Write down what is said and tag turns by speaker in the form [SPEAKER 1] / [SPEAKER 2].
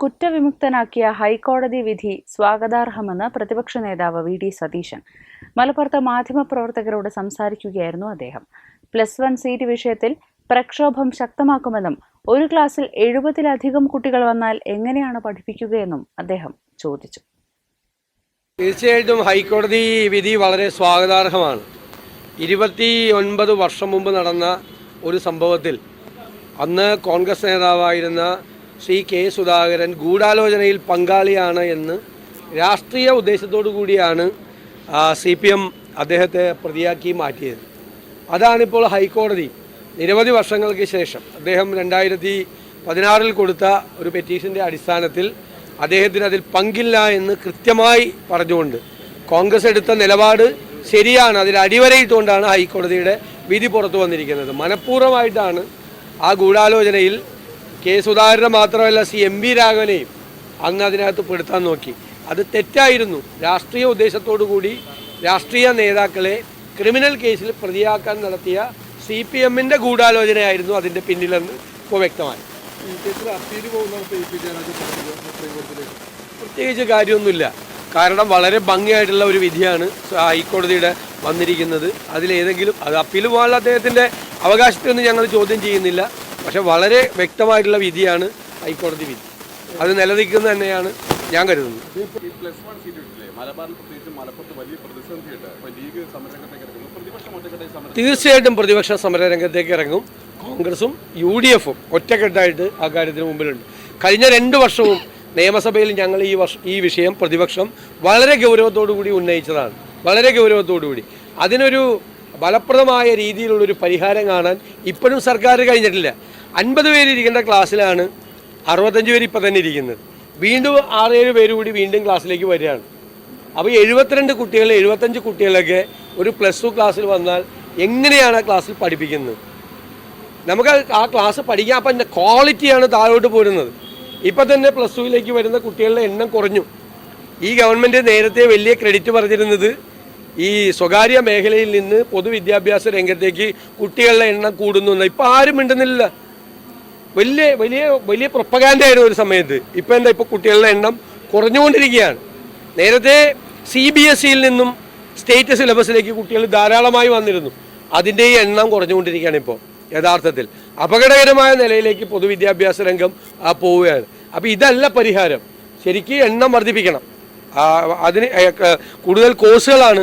[SPEAKER 1] കുറ്റവിമുക്തനാക്കിയ ഹൈക്കോടതി വിധി സ്വാഗതാർഹമെന്ന് പ്രതിപക്ഷ നേതാവ് വി ഡി സതീശൻ. മലപ്പുറത്ത് മാധ്യമപ്രവർത്തകരോട് സംസാരിക്കുകയായിരുന്നു അദ്ദേഹം. പ്ലസ് വൺ സീറ്റ് വിഷയത്തിൽ പ്രക്ഷോഭം ശക്തമാക്കുമെന്നും ഒരു ക്ലാസ്സിൽ എഴുപതിലധികം കുട്ടികൾ വന്നാൽ എങ്ങനെയാണ് പഠിപ്പിക്കുകയെന്നും അദ്ദേഹം ചോദിച്ചു.
[SPEAKER 2] തീർച്ചയായിട്ടും ഹൈക്കോടതി വിധി വളരെ സ്വാഗതാർഹമാണ്. ഇരുപത്തി ഒൻപത് വർഷം മുമ്പ് നടന്ന ഒരു സംഭവത്തിൽ അന്ന് കോൺഗ്രസ് നേതാവായിരുന്ന ശ്രീ കെ സുധാകരൻ ഗൂഢാലോചനയിൽ പങ്കാളിയാണ് എന്ന് രാഷ്ട്രീയ ഉദ്ദേശത്തോടു കൂടിയാണ് സി പി എം അദ്ദേഹത്തെ പ്രതിയാക്കി മാറ്റിയത്. അതാണിപ്പോൾ ഹൈക്കോടതി നിരവധി വർഷങ്ങൾക്ക് ശേഷം അദ്ദേഹം രണ്ടായിരത്തി പതിനാറിൽ കൊടുത്ത ഒരു പെറ്റീഷന്റെ അടിസ്ഥാനത്തിൽ അദ്ദേഹത്തിന് അതിൽ പങ്കില്ല എന്ന് കൃത്യമായി പറഞ്ഞുകൊണ്ട് കോൺഗ്രസ് എടുത്ത നിലപാട് ശരിയാണ് അതിൽ അടിവരയിട്ടുകൊണ്ടാണ് ഹൈക്കോടതിയുടെ വിധി പുറത്തു വന്നിരിക്കുന്നത്. മനഃപൂർവമായിട്ടാണ് ആ ഗൂഢാലോചനയിൽ കെ സുധാകരനെ മാത്രമല്ല സി എം വി രാഘവനെയും അന്ന് അതിനകത്ത് പെടുത്താൻ നോക്കി. അത് തെറ്റായിരുന്നു. രാഷ്ട്രീയ ഉദ്ദേശത്തോടു കൂടി രാഷ്ട്രീയ നേതാക്കളെ ക്രിമിനൽ കേസിൽ പ്രതിയാക്കാൻ നടത്തിയ സി പി എമ്മിന്റെ ഗൂഢാലോചനയായിരുന്നു അതിന്റെ പിന്നിലെന്ന് ഇപ്പോൾ വ്യക്തമായി. പ്രത്യേകിച്ച് കാര്യമൊന്നുമില്ല. കാരണം വളരെ ഭംഗിയായിട്ടുള്ള ഒരു വിധിയാണ് ഹൈക്കോടതിയുടെ വന്നിരിക്കുന്നത്. അതിലേതെങ്കിലും അത് അപ്പീൽ പോകാനുള്ള അദ്ദേഹത്തിന്റെ അവകാശത്തെയൊന്നും ഞങ്ങൾ ചോദ്യം ചെയ്യുന്നില്ല. പക്ഷെ വളരെ വ്യക്തമായിട്ടുള്ള വിധിയാണ് ഹൈക്കോടതി വിധി. അത് നിലനിൽക്കുന്ന തന്നെയാണ് ഞാൻ കരുതുന്നത്.
[SPEAKER 3] സമരരംഗത്തേക്ക്
[SPEAKER 2] തീർച്ചയായിട്ടും പ്രതിപക്ഷ സമര. രംഗത്തേക്ക് ഇറങ്ങും. കോൺഗ്രസും യു ഡി എഫും ഒറ്റക്കെട്ടായിട്ട് ആ കാര്യത്തിന് മുമ്പിലുണ്ട്. കഴിഞ്ഞ രണ്ട് വർഷവും നിയമസഭയിൽ ഞങ്ങൾ ഈ വർഷ ഈ വിഷയം പ്രതിപക്ഷം വളരെ ഗൗരവത്തോടു കൂടി ഉന്നയിച്ചതാണ്. വളരെ ഗൗരവത്തോടു കൂടി. അതിനൊരു ഫലപ്രദമായ രീതിയിലുള്ളൊരു പരിഹാരം കാണാൻ ഇപ്പോഴും സർക്കാർ കഴിഞ്ഞിട്ടില്ല. അൻപത് പേരിരിക്കുന്ന ക്ലാസ്സിലാണ് അറുപത്തഞ്ച് പേര് ഇപ്പം തന്നെ ഇരിക്കുന്നത്. വീണ്ടും ആറേഴ് പേര് കൂടി വീണ്ടും ക്ലാസ്സിലേക്ക് വരികയാണ്. അപ്പോൾ എഴുപത്തിരണ്ട് കുട്ടികൾ എഴുപത്തഞ്ച് കുട്ടികളൊക്കെ ഒരു പ്ലസ് ടു ക്ലാസ്സിൽ വന്നാൽ എങ്ങനെയാണ് ആ ക്ലാസ്സിൽ പഠിപ്പിക്കുന്നത്? നമുക്ക് ആ ക്ലാസ് പഠിക്കാൻ അപ്പം ക്വാളിറ്റിയാണ് താഴോട്ട് പോരുന്നത്. ഇപ്പം തന്നെ പ്ലസ് ടുവിലേക്ക് വരുന്ന കുട്ടികളുടെ എണ്ണം കുറഞ്ഞു. ഈ ഗവൺമെന്റ് നേരത്തെ വലിയ ക്രെഡിറ്റ് പറഞ്ഞിരുന്നത് ഈ സ്വകാര്യ മേഖലയിൽ നിന്ന് പൊതുവിദ്യാഭ്യാസ രംഗത്തേക്ക് കുട്ടികളുടെ എണ്ണം കൂടുന്നു ഇപ്പം ആരും മിണ്ടുന്നില്ല വലിയ വലിയ വലിയ പ്രൊപ്പഗാൻഡായിരുന്നു ഒരു സമയത്ത്. ഇപ്പം എന്താ ഇപ്പോൾ കുട്ടികളുടെ എണ്ണം കുറഞ്ഞുകൊണ്ടിരിക്കുകയാണ്. നേരത്തെ സി ബി എസ് സിയിൽ നിന്നും സ്റ്റേറ്റ് സിലബസിലേക്ക് കുട്ടികൾ ധാരാളമായി വന്നിരുന്നു. അതിന്റെ എണ്ണം കുറഞ്ഞുകൊണ്ടിരിക്കുകയാണ് ഇപ്പോൾ യഥാർത്ഥത്തിൽ. അപകടകരമായ നിലയിലേക്ക് പൊതുവിദ്യാഭ്യാസ രംഗം പോവുകയാണ്. അപ്പോൾ ഇതല്ല പരിഹാരം. ശരിക്കും എണ്ണം വർദ്ധിപ്പിക്കണം. അതിന് കൂടുതൽ കോഴ്സുകളാണ്